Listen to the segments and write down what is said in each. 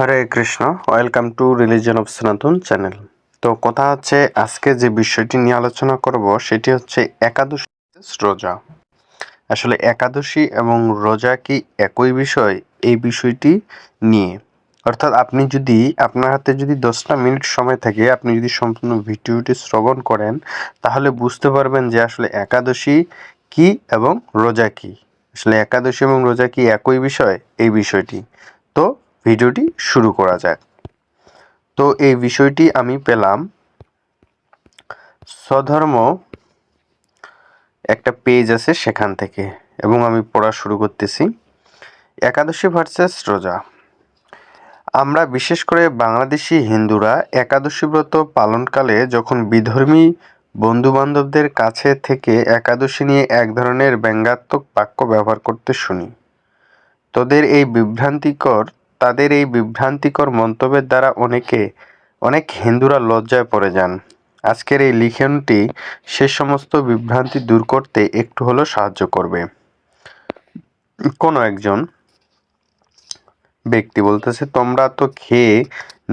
Hare Krishna, welcome to religion of Sanatan channel. তো কথা হচ্ছে, আজকে যে বিষয়টি নিয়ে আলোচনা করব, সেটি হচ্ছে একাদশী রোজা। আসলে একাদশী এবং রোজা কি একই বিষয়? এই বিষয়টি নিয়ে। অর্থাৎ আপনি যদি, আপনার হাতে যদি দশটা মিনিট সময় থাকে, আপনি যদি সম্পূর্ণ ভিডিওটি শ্রবণ করেন, তাহলে বুঝতে পারবেন যে আসলে একাদশী কি এবং রোজা কি। আসলে একাদশী এবং রোজা কি একই বিষয়? এই বিষয়টি। তো ভিডিওটি শুরু করা যাক। তো এই বিষয়টি আমি পেলাম স্বধর্ম একটা পেজ আছে সেখান থেকে এবং আমি পড়া শুরু করতেছি। একাদশী ভার্সেস রোজা। আমরা বিশেষ করে বাংলাদেশি হিন্দুরা একাদশী ব্রত পালনকালে যখন বিধর্মী বন্ধুবান্ধবদের কাছে থেকে একাদশী নিয়ে এক ধরনের ব্যঙ্গাত্মক বাক্য ব্যবহার করতে শুনি। তোদের এই বিভ্রান্তিকর তাদের এই বিভ্রান্তিকর মন্তব্যের দ্বারা অনেকে, অনেক হিন্দুরা লজ্জায় পড়ে যান। আজকের এই লিখনটি সে সমস্ত বিভ্রান্তি দূর করতে একটু হলেও সাহায্য করবে। কোনো একজন ব্যক্তি বলতেছে, তোমরা তো খেয়ে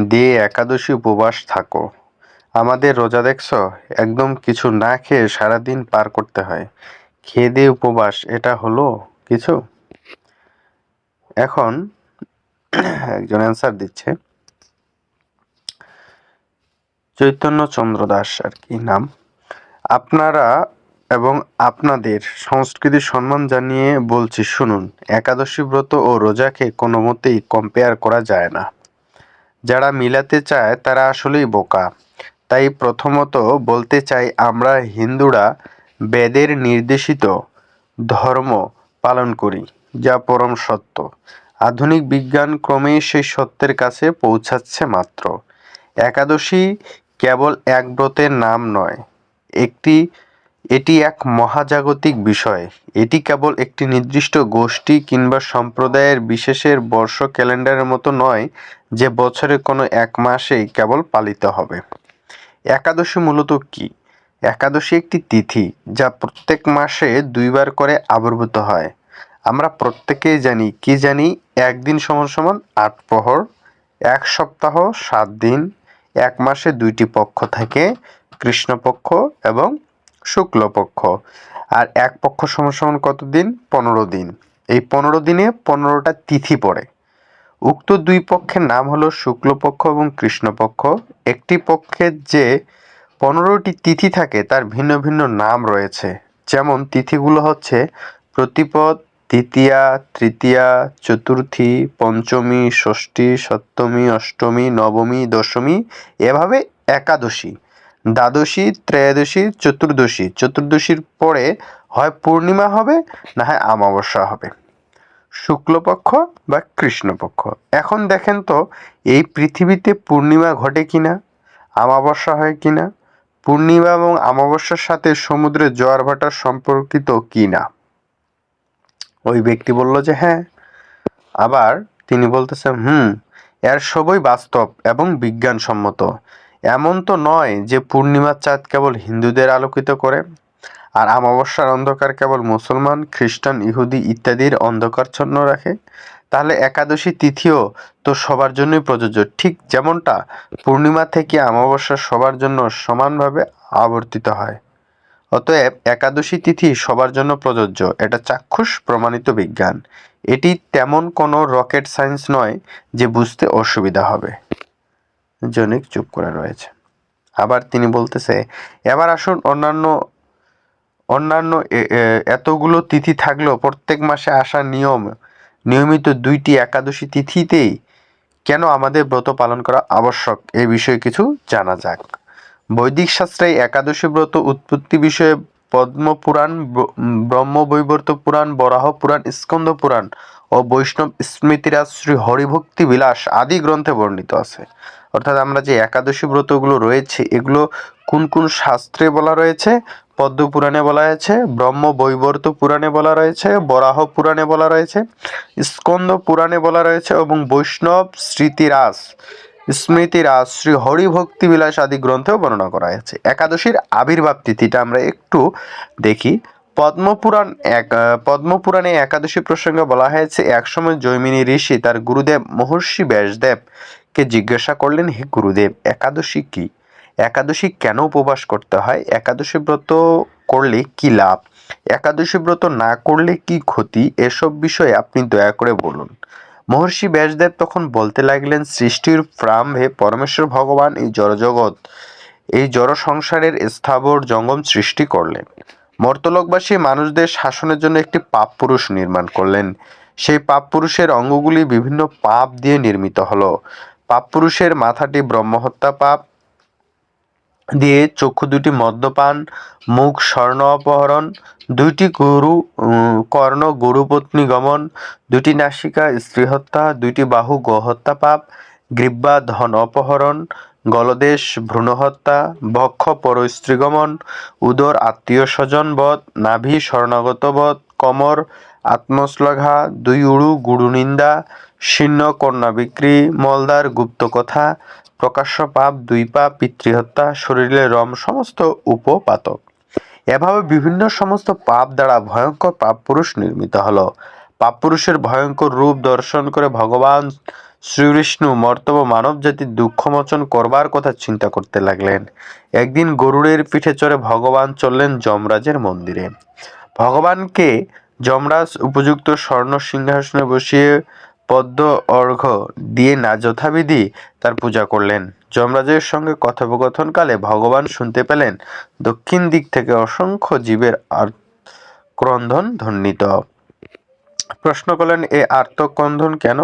দিয়ে একাদশী উপবাস থাকো। আমাদের রোজা দেখছ? একদম কিছু না খেয়ে সারাদিন পার করতে হয়। খেয়ে দিয়ে উপবাস, এটা হলো কিছু? এখন একজন অ্যান্সার দিচ্ছে। চৈতন্য চন্দ্র দাস আর কি নাম। আপনারা এবং আপনাদের সংস্কৃতি সম্মান জানিয়ে বলছি, শুনুন, একাদশী ব্রত ও রোজাকে কোনো মতেই কম্পেয়ার করা যায় না। যারা মিলাতে চায় তারা আসলেই বোকা। তাই প্রথমত বলতে চাই, আমরা হিন্দুরা বেদের নির্দেশিত ধর্ম পালন করি, যা পরম সত্য। আধুনিক বিজ্ঞান ক্রমেই সেই সত্যের কাছে পৌঁছাচ্ছে মাত্র। একাদশী কেবল এক ব্রতের নাম নয়, একটি, এটি এক মহাজাগতিক বিষয়। এটি কেবল একটি নির্দিষ্ট গোষ্ঠী কিংবা সম্প্রদায়ের বিশেষের বর্ষ ক্যালেন্ডারের মতো নয়, যে বছরে কোনো এক মাসেই কেবল পালিত হবে। একাদশী মূলত কি? একাদশী একটি তিথি, যা প্রত্যেক মাসে দুইবার করে আবির্ভূত হয়। আমরা প্রত্যেকেই জানি, কি জানি? একদিন সমান সমান আট প্রহর, এক সপ্তাহ সাত দিন, এক মাসে দুইটি পক্ষ থাকে, কৃষ্ণপক্ষ এবং শুক্লপক্ষ। আর এক পক্ষ সমান সমান কত দিন? পনেরো দিন। এই পনেরো দিনে পনেরোটা তিথি পড়ে। উক্ত দুই পক্ষের নাম হলো শুক্লপক্ষ এবং কৃষ্ণপক্ষ। একটি পক্ষের যে পনেরোটি তিথি থাকে, তার ভিন্ন ভিন্ন নাম রয়েছে। যেমন তিথিগুলো হচ্ছে প্রতিপদ তৃতীয়া তৃতীয়া, চতুর্থী, পঞ্চমী, ষষ্ঠী, সপ্তমী, অষ্টমী, নবমী, দশমী, এভাবে একাদশী। দ্বাদশী, ত্রয়োদশী, চতুর্দশী। চতুর্দশীর পরে হয় পূর্ণিমা হবে, না হয় অমাবস্যা হবে। শুক্লপক্ষ বা কৃষ্ণপক্ষ। এখন দেখেন তো, এই পৃথিবীতে পূর্ণিমা ঘটে কিনা, অমাবস্যা হয় কিনা, পূর্ণিমা এবং অমাবস্যার সাথে সমুদ্রের জোয়ার ভাটার সম্পর্কিত কিনা? ওই ব্যক্তি বলল যে হ্যাঁ। আবার তিনি বলতেছেন, হুম, এর সবই বাস্তব এবং বিজ্ঞানসম্মত। এমন তো নয় যে পূর্ণিমার চাঁদ কেবল হিন্দুদের আলোকিত করে, আর অমাবস্যার অন্ধকার কেবল মুসলমান, খ্রিস্টান, ইহুদি ইত্যাদির অন্ধকারচ্ছন্ন রাখে। তাহলে একাদশী তিথিও তো সবার জন্যই প্রযোজ্য। ঠিক যেমনটা পূর্ণিমা থেকে অমাবস্যা সবার জন্য সমানভাবে আবর্তিত হয়। অতএব একাদশী তিথি সবার জন্য প্রযোজ্য। এটা চাক্ষুষ প্রমাণিত বিজ্ঞান। এটি তেমন কোনো রকেট সায়েন্স নয় যে বুঝতে অসুবিধা হবে। জনিক চুপ করে রয়েছে। আবার তিনি বলতেছে, এবার আসুন, অন্যান্য অন্যান্য এতগুলো তিথি থাকলেও প্রত্যেক মাসে আসার নিয়ম, নিয়মিত দুইটি একাদশী তিথিতেই কেন আমাদের ব্রত পালন করা আবশ্যক? এ বিষয়ে কিছু জানা যাক। বৈদিক শাস্ত্রে একাদশী ব্রত উৎপত্তি বিষয়ে পদ্মপুরাণ ব্রহ্মবৈবর্ত পুরাণ, বরাহ পুরাণ, স্কন্দ পুরাণ ও বৈষ্ণব স্মৃতিরাজ শ্রী হরিভক্তি বিলাস আদি গ্রন্থে বর্ণিত আছে। অর্থাৎ আমরা যে একাদশী ব্রতগুলো রয়েছে, এগুলো কোন কোন শাস্ত্রে বলা রয়েছে? পদ্ম পুরাণে বলা হয়েছে ব্রহ্ম বৈবর্ত পুরাণে বলা রয়েছে, বরাহ পুরাণে বলা রয়েছে, স্কন্দ পুরাণে বলা রয়েছে এবং বৈষ্ণব স্মৃতিরাস স্মৃতিরাজ শ্রী হরিভক্তি বিলাস আদি গ্রন্থেও বর্ণনা করা হয়েছে। একাদশীর আবির্ভাব তিথিটা আমরা একটু দেখি। পদ্মপুরাণ এক, পদ্মপুরাণে একাদশী প্রসঙ্গে বলা হয়েছে, একসময় জৈমিনী ঋষি তার গুরুদেব মহর্ষি ব্যাসদেবকে জিজ্ঞাসা করলেন, হে গুরুদেব, একাদশী কি? একাদশী কেন উপবাস করতে হয়? একাদশী ব্রত করলে কি লাভ? একাদশী ব্রত না করলে কি ক্ষতি? এসব বিষয়ে আপনি দয়া করে বলুন। মহর্ষি ব্যাসদেব তখন বলতে লাগলেন, সৃষ্টির প্রারম্ভে পরমেশ্বর ভগবান এই জড়জগৎ, এই জড় সংসারের স্থাবর জঙ্গম সৃষ্টি করলেন। মর্তলোকবাসী মানুষদের শাসনের জন্য একটি পাপ পুরুষ নির্মাণ করলেন। সেই পাপ পুরুষের অঙ্গগুলি বিভিন্ন পাপ দিয়ে নির্মিত হলো। পাপ পুরুষের মাথাটি ব্রহ্মহত্যা পাপ দিয়ে চক্ষু দুটি মদ্যপান, মুখ স্বর্ণ অপহরণ, দুইটি গরু কর্ণ গরুপত্নী গমন দুটি নাসিকা, স্ত্রী হত্যা, দুইটি বাহু গোহত্যা পাপ, গ্রীব্বা ধন অপহরণ, গলদেশ ভ্রূণ হত্যা, বক্ষ পর স্ত্রীগমন উদর আত্মীয় স্বজন বধ, নাভি শরণাগত বধ, কমর আত্মশ্লাঘা, দুই উড়ু গুরু নিন্দা, শীর্ণ কন্যা বিক্রি মলদার গুপ্ত কথা প্রকাশ্য পাপ, দুই পাপ, পিতৃহত্যা, শরীরে রম, সমস্ত উপপাতক। এভাবে বিভিন্ন সমস্ত পাপ দ্বারা ভয়ঙ্কর পাপ পুরুষ নির্মিত হলো। পাপ পুরুষের ভয়ঙ্কর রূপ দর্শন করে ভগবান শ্রীবিষ্ণু মর্তব মানব জাতির দুঃখমোচন করবার কথা চিন্তা করতে লাগলেন। একদিন গরুড়ের পিঠে চড়ে ভগবান চললেন যমরাজের মন্দিরে। ভগবানকে যমরাজ উপযুক্ত স্বর্ণ সিংহাসনে বসিয়ে পদ্ম অর্ঘ্য দিয়ে না যথাবিধি তার পূজা করলেন। যমরাজের সঙ্গে কথোপকথনকালে ভগবান শুনতে পেলেন দক্ষিণ দিক থেকে অসংখ্য জীবের আর ক্রন্দন ধ্বনিত প্রশ্ন করলেন, এ আর্তক্রন্দন কেন?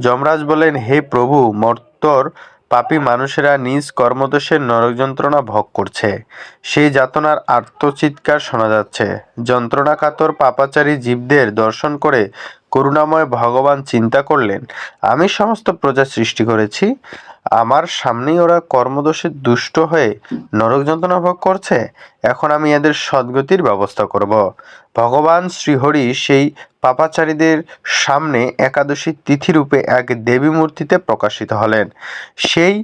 যমরাজ বলেন হে প্রভু, মর্তর পাপী মানুষেরা নিজ কর্মদোষের নরক যন্ত্রণা ভোগ করছে। সেই যাতনার আর্তচিৎকার শোনা যাচ্ছে। যন্ত্রণাকাতর পাপাচারী জীবদের দর্শন করে করুণাময় ভগবান চিন্তা করলেন, আমি সমস্ত প্রজা সৃষ্টি করেছি। আমার সামনেই ওরা কর্মদোষে দুষ্ট হয়ে নরক যন্ত্রণা ভোগ করছে। এখন আমি এদের সদ্গতির ব্যবস্থা করব। ভগবান শ্রীহরি সেই পাপাচারীদের সামনে একাদশী তিথি রূপে এক দেবী মূর্তিতে প্রকাশিত হলেন। সেই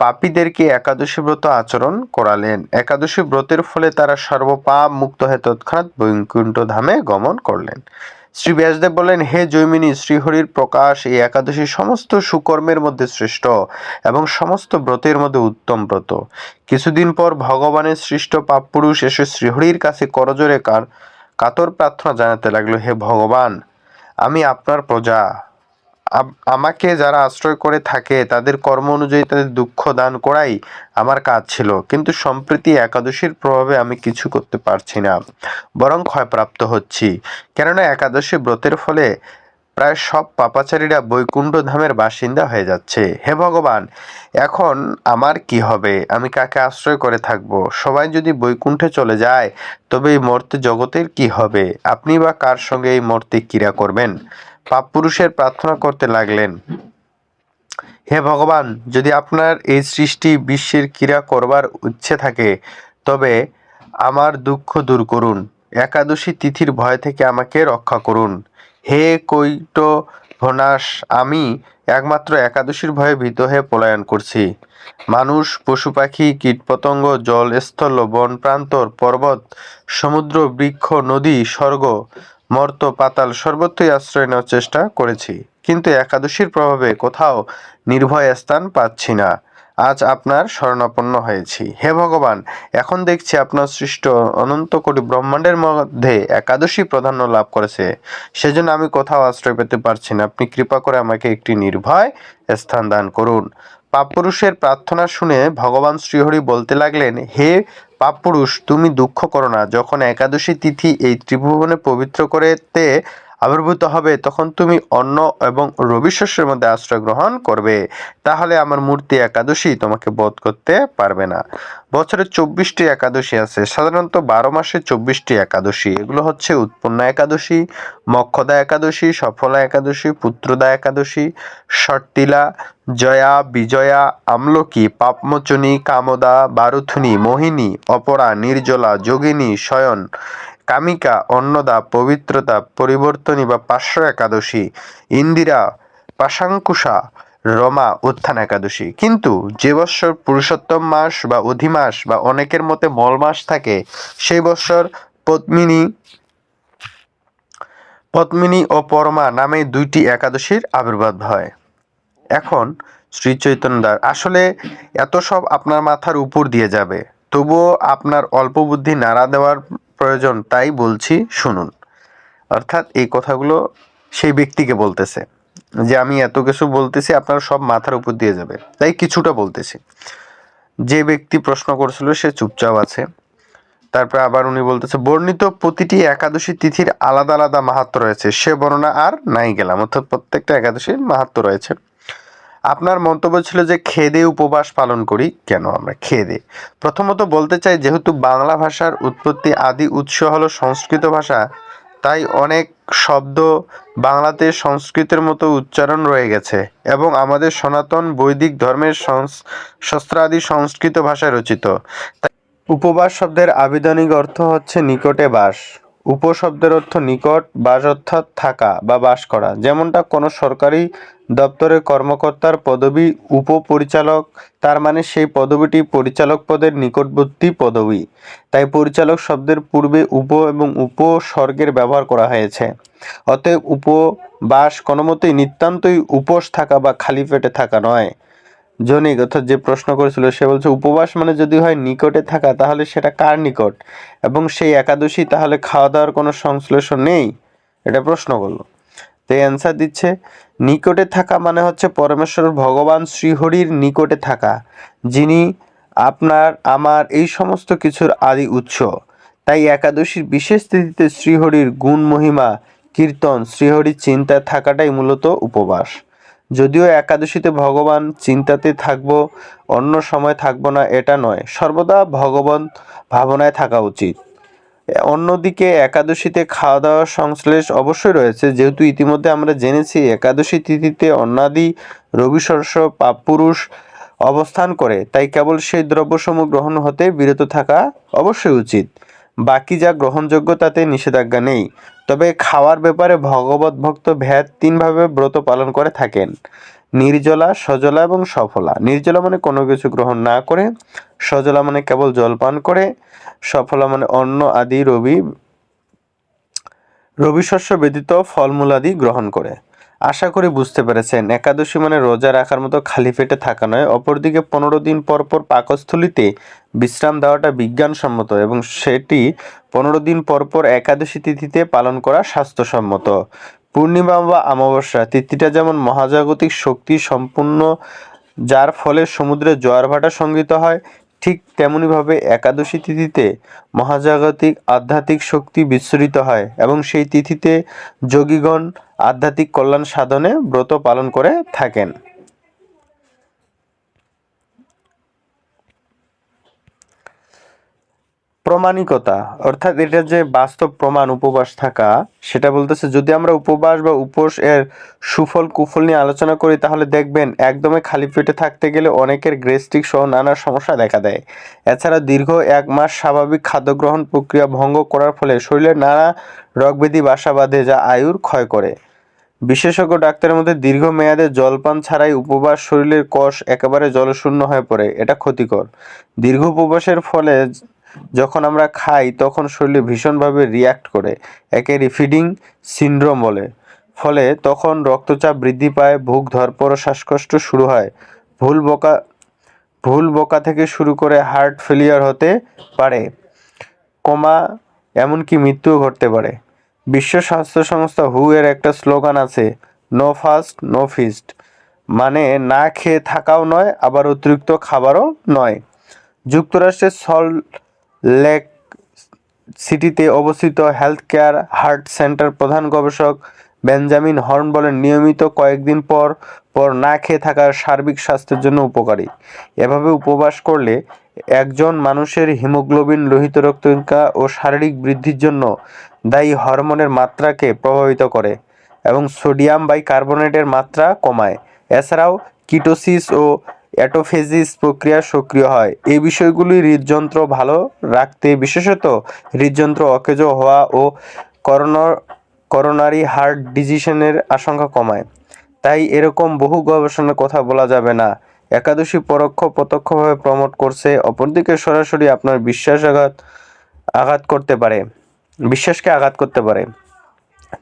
পাপীদেরকে একাদশী ব্রত আচরণ করালেন। একাদশী ব্রতের ফলে তারা সর্বপাপ মুক্ত হয়ে তৎক্ষণাৎ বৈকুণ্ঠ ধামে গমন করলেন। শ্রী ব্যাসদেব বলেন, হে জৈমিনী, শ্রীহরির প্রকাশ এই একাদশী সমস্ত সুকর্মের মধ্যে শ্রেষ্ঠ এবং সমস্ত ব্রতের মধ্যে উত্তম ব্রত। কিছুদিন পর ভগবানের সৃষ্ট পাপ পুরুষ এসে শ্রীহরির কাছে করজোরে কার, কাতর প্রার্থনা জানাতে লাগল, হে ভগবান, আমি আপনার প্রজা। আমাকে যারা আশ্রয় করে থাকে, তাদের কর্ম অনুযায়ী তাদের দুঃখ দান করাই আমার কাজ ছিল। কিন্তু সম্প্রতি একাদশীর প্রভাবে আমি কিছু করতে পারছি না, বরং ক্ষয়প্রাপ্ত হচ্ছি। কেননা একাদশী ব্রতের ফলে প্রায় সব পাপাচারীরা বৈকুণ্ঠ ধামের বাসিন্দা হয়ে যাচ্ছে। হে ভগবান, এখন আমার কি হবে? আমি কাকে আশ্রয় করে থাকব? সবাই যদি বৈকুণ্ঠে চলে যায়, তবে এই মর্তে জগতের কি হবে? আপনি বা কার সঙ্গে এই মর্তে ক্রীড়া করবেন? পাপ পুরুষের প্রার্থনা করতে লাগলেন। হে ভগবান, যদি আপনার এই সৃষ্টি বিশ্বের ক্রীড়া করবার ইচ্ছে থাকে, তবে আমার দুঃখ দূর করুন। একাদশী তিথির ভয় থেকে আমাকে রক্ষা করুন। হে কৈট ভনাস, আমি একমাত্র একাদশীর ভয়ে ভীত হয়ে পলায়ন করছি। মানুষ, পশু পাখি, কীটপতঙ্গ জল স্থল বন প্রান্তর পর্বত, সমুদ্র, বৃক্ষ, নদী, স্বর্গ মর্ত, পাতাল সর্বত্রই আশ্রয় নেওয়ার চেষ্টা করেছি। কিন্তু একাদশীর প্রভাবে কোথাও নির্ভয় স্থান পাচ্ছি না। আজ আপনার শরণাপন্ন হয়েছি। হে ভগবান, এখন দেখছি আপনার সৃষ্ট অনন্ত কোটি ব্রহ্মাণ্ডের মধ্যে একাদশী প্রাধান্য লাভ করেছে। সেজন্য আমি কোথাও আশ্রয় পেতে পারছি না। আপনি কৃপা করে আমাকে একটি নির্ভয় স্থান দান করুন। পাপপুরুষের প্রার্থনা শুনে ভগবান শ্রীহরি বলতে লাগলেন, হে পাপপুরুষ তুমি দুঃখ করো না। যখন একাদশী তিথি এই ত্রিভুবনে পবিত্র করেতে আবির্ভূত হবে, তখন তুমি অন্ন এবং রবি শস্যের মধ্যে আশ্রয় গ্রহণ করবে। তাহলে আমার মূর্তি একাদশী তোমাকে বোধ করতে পারবে না। বছরে চব্বিশটি একাদশী আছে, সাধারণত বারো মাসে চব্বিশটি একাদশী। এগুলো হচ্ছে উৎপন্না একাদশী, মক্ষদা একাদশী, সফলা একাদশী, পুত্রদা একাদশী ষট্টিলা জয়া, বিজয়া, আমলকি, পাপমোচনী, কামদা, বারুথুনি, মোহিনী, অপরা, নির্জলা, যোগিনী, শয়ন কামিকা, অন্নদা, পবিত্রতা, পরিবর্তনী বা পার্শ্ব একাদশী, ইন্দিরা, পাশাঙ্কুশা, রমা, উত্থান একাদশী। কিন্তু যে বৎসর পুরুষোত্তম মাস বা অধিমাস বা অনেকের মতে মল মাস থাকে, সেই বৎসর পদ্মিনী পদ্মিনী ও পরমা নামে দুইটি একাদশীর আবির্ভাব হয়। এখন শ্রী চৈতন্যদার, আসলে এত সব আপনার মাথার উপর দিয়ে যাবে, তবুও আপনার অল্প বুদ্ধি নাড়া দেওয়ার প্রয়োজন, তাই বলছি শুনুন। অর্থাৎ এই কথাগুলো সেই ব্যক্তিকে বলতেছে যে, আমি এত কিছু বলতেছি, আপনার সব মাথার উপর দিয়ে যাবে। তাই কিছুটা বলতেছি। যে ব্যক্তি প্রশ্ন করছিল, সে চুপচাপ আছে। তারপরে আবার উনি বলতেছে, বর্ণিত প্রতিটি একাদশী তিথির আলাদা আলাদা মাহাত্ম রয়েছে। সে বর্ণনা আর নাই গেলাম। অর্থাৎ প্রত্যেকটা একাদশীর মাহাত্ম রয়েছে। আপনার মন্তব্য ছিল যে খেদে উপবাস পালন করি। কেন আমরা খেদে? প্রথমত বলতে চাই, যেহেতু বাংলা ভাষার উৎপত্তি আদি উৎস হলো সংস্কৃত ভাষা, তাই অনেক শব্দ বাংলাতে সংস্কৃতের মতো উচ্চারণ রয়ে গেছে এবং আমাদের সনাতন বৈদিক ধর্মের শস্ত্রাদি সংস্কৃত ভাষায় রচিত। উপবাস শব্দের আবেদনিক অর্থ হচ্ছে নিকটে বাস। উপশব্দের অর্থ নিকট, বাস অর্থাৎ থাকা বা বাস করা। যেমনটা কোনো সরকারি দপ্তরের কর্মকর্তার পদবি, উপপরিচালক, তার মানে সেই পদবিটি পরিচালক পদের নিকটবর্তী পদবি। তাই পরিচালক শব্দের পূর্বে উপ এবং উপসর্গের ব্যবহার করা হয়েছে। অতএব উপবাস কোনো মতেই নিতান্তই উপোস থাকা বা খালি পেটে থাকা নয়। জনিক, অর্থাৎ যে প্রশ্ন করেছিল, সে বলছে, উপবাস মানে যদি হয় নিকটে থাকা, তাহলে সেটা কার নিকট? এবং সেই একাদশী, তাহলে খাওয়া দাওয়ার কোনো সংশ্লেষণ নেই? এটা প্রশ্ন করল। তো অ্যান্সার দিচ্ছে, নিকটে থাকা মানে হচ্ছে পরমেশ্বর ভগবান শ্রীহরির নিকটে থাকা, যিনি আপনার, আমার এই সমস্ত কিছুর আদি উৎস। তাই একাদশীর বিশেষ তিথিতে শ্রীহরির গুণ মহিমা, কীর্তন, শ্রীহরির চিন্তায় থাকাটাই মূলত উপবাস। যদিও একাদশীতে ভগবান চিন্তাতে থাকব, অন্য সময় থাকব না, এটা নয়। সর্বদা ভগবান ভাবনায় থাকা উচিত। অন্যদিকে একাদশীতে খাওয়া দাওয়ার সংশ্লেষ অবশ্যই রয়েছে। যেহেতু ইতিমধ্যে আমরা জেনেছি, একাদশী তিথিতে অন্নাদি রবিশস্য পাপপুরুষ অবস্থান করে। তাই কেবল সেই দ্রব্যসমূহ গ্রহণ হতে বিরত থাকা অবশ্যই উচিত। বাকি যা গ্রহণযোগ্য তাতে নিষেধাজ্ঞা নেই। তবে খাওয়ার ব্যাপারে ভগবত ভক্ত ভেদ তিনভাবে ব্রত পালন করে থাকেন। নির্জলা, সজলা এবং সফলা। নির্জলা মানে কোনো কিছু গ্রহণ না করে, সজলা মানে কেবল জলপান করে, সফলা মানে অন্ন আদি, রবি রবি শস্য ব্যতীত ফলমূলাদি গ্রহণ করে। আশা করি বুঝতে পেরেছেন। একাদশী মানে রোজা রাখার মতো খালি পেটে থাকা নয়, অপরদিকে পনেরো দিন পর পর পাকস্থলিতে বিশ্রাম দেওয়াটা বিজ্ঞানসম্মত এবং সেটি পনেরো দিন পর পর একাদশী তিথিতে পালন করা স্বাস্থ্যসম্মত। পূর্ণিমা বা অমাবস্যা তিথিটা যেমন মহাজাগতিক শক্তি সম্পূর্ণ, যার ফলে সমুদ্রে জোয়ার ভাটা সংগীত হয় ঠিক তেমনিভাবে একাদশী তিথিতে মহাজাগতিক আধ্যাত্মিক শক্তি বিস্তৃত হয় এবং সেই তিথিতে যোগীগণ আধ্যাত্মিক কল্যাণ সাধনে ব্রত পালন করে থাকেন। প্রমাণিকতা, অর্থাৎ এটা যে বাস্তব প্রমাণ উপবাস থাকা, সেটা বলতেছে যদি আমরা উপবাস বা উপোস এর সুফল কুফল নিয়ে আলোচনা করি, তাহলে দেখবেন একদমই খালি পেটে থাকতে গেলে অনেকের গ্রেস্টিক সহ নানা সমস্যা দেখা দেয়। এছাড়া দীর্ঘ এক মাস স্বাভাবিক খাদ্য গ্রহণ প্রক্রিয়া ভঙ্গ করার ফলে শরীরে নানা রোগব্যাধি বাসা বাঁধে, যা আয়ুর ক্ষয় করে। বিশেষজ্ঞ ডাক্তারের মধ্যে দীর্ঘমেয়াদে জলপান ছাড়াই উপবাস শরীরের কষ একেবারে জলশূন্য হয়ে পড়ে, এটা ক্ষতিকর। দীর্ঘ উপবাসের ফলে যখন আমরা খাই, তখন শরীরে ভীষণভাবে রিয়াক্ট করে। একে রিফিডিং সিনড্রোম বলে। ফলে তখন রক্তচাপ বৃদ্ধি পায় ভুক ধরপর, শ্বাসকষ্ট শুরু হয়। ভুল বোকা ভুল বোকা থেকে শুরু করে হার্ট ফেলিয়ার হতে পারে। কমা, এমনকি মৃত্যুও ঘটতে পারে। বিশ্ব স্বাস্থ্য সংস্থা হু এর একটা স্লোগান আছে নো ফাস্ট নো ফিস্ট মানে না খেয়ে থাকাও নয়, আবার অতিরিক্ত খাবারও নয়। যুক্তরাষ্ট্রের সল্ট লেক সিটিতে অবস্থিত হেলথ কেয়ার হার্ট সেন্টার প্রধান গবেষক বেঞ্জামিন হর্ন বলেন, নিয়মিত কয়েকদিন পর পর না খেয়ে থাকা সার্বিক স্বাস্থ্যের জন্য উপকারী। এভাবে উপবাস করলে একজন মানুষের হিমোগ্লোবিন লোহিত রক্তঙ্কা ও শারীরিক বৃদ্ধির জন্য দায়ী হরমোনের মাত্রাকে প্রভাবিত করে এবং সোডিয়াম বাইকার্বনেটের মাত্রা কমায়। এছাড়াও কিটোসিস ও অ্যাটোফেজিস প্রক্রিয়া সক্রিয় হয়। এই বিষয়গুলি হৃদযন্ত্র ভালো রাখতে, বিশেষত হৃদযন্ত্র অকেজো হওয়া ও করোনার, করোনারি হার্ট ডিজিশনের আশঙ্কা কমায়। তাই এরকম বহু গবেষণার কথা বলা যাবে না। একাদশী পরোক্ষ প্রত্যক্ষভাবে প্রমোট করছে, অপরদিকে সরাসরি আপনার বিশ্বাসঘাত আঘাত করতে পারে। বিশ্বাসকে আঘাত করতে পারে।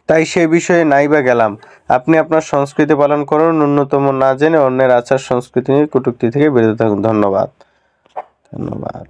তাই সে বিষয়ে নাইবা গেলাম। আপনি আপনার সংস্কৃতি পালন করুন, ন্যূনতম না জেনে অন্যের আচার সংস্কৃতি নিয়ে কটূক্তি থেকে বেরোতে থাকুন। ধন্যবাদ। ধন্যবাদ।